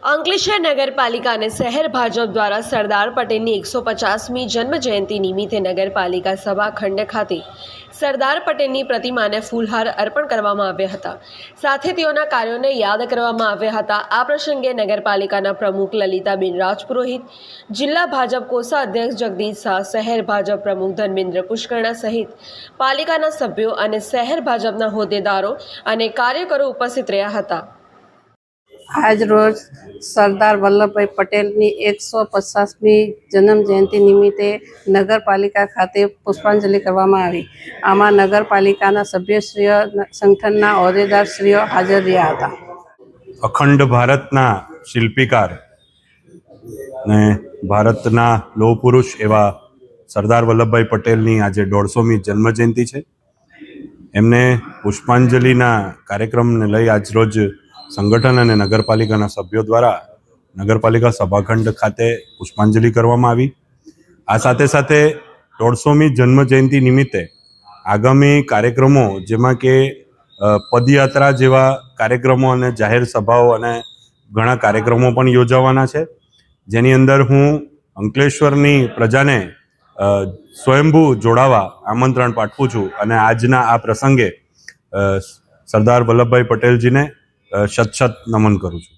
અંકલેશ્વર નગરપાલિકા અને શહેર ભાજપ દ્વારા સરદાર પટેલની એકસો પચાસમી જન્મ જયંતિ નિમિત્તે નગરપાલિકા સભા ખંડ ખાતે સરદાર પટેલની પ્રતિમાને ફૂલહાર અર્પણ કરવામાં આવ્યા હતા. સાથે તેઓના કાર્યોને યાદ કરવામાં આવ્યા હતા. આ પ્રસંગે નગરપાલિકાના પ્રમુખ લલિતાબેન રાજપુરોહિત, જિલ્લા ભાજપ કોષા અધ્યક્ષ જગદીશ શાહ, શહેર ભાજપ પ્રમુખ ધર્મેન્દ્ર પુષ્કરણા સહિત પાલિકાના સભ્યો અને શહેર ભાજપના હોદ્દેદારો અને કાર્યકરો ઉપસ્થિત રહ્યા હતા. આજ રોજ સરદાર વલ્લભભાઈ પટેલની એકસો પચાસમી જન્મ જયંતિ નિમિત્તે નગરપાલિકા ખાતે પુષ્પાંજલિ કરવામાં આવી. આમાં નગરપાલિકાના સભ્યશ્રીઓ, સંગઠનના હોદ્દેદારશ્રીઓ હાજર રહ્યા હતા. અખંડ ભારતના શિલ્પીકાર ને ભારતના લોહ પુરુષ એવા સરદાર વલ્લભભાઈ પટેલની આજે દોઢસોમી જન્મજયંતિ છે. એમને પુષ્પાંજલિના કાર્યક્રમને લઈ આજરોજ સંગઠન અને નગરપાલિકાના સભ્યો દ્વારા નગરપાલિકા સભાખંડ ખાતે પુષ્પાંજલિ કરવામાં આવી. આ સાથે સાથે દોઢસોમી જન્મજયંતિ નિમિત્તે આગામી કાર્યક્રમો જેમાં કે પદયાત્રા જેવા કાર્યક્રમો અને જાહેર સભાઓ અને ઘણા કાર્યક્રમો પણ યોજાવાના છે. જેની અંદર હું અંકલેશ્વરની પ્રજાને સ્વયંભૂ જોડાવા આમંત્રણ પાઠવું છું અને આજના આ પ્રસંગે સરદાર વલ્લભભાઈ પટેલજીને શત શત નમન કરું છું.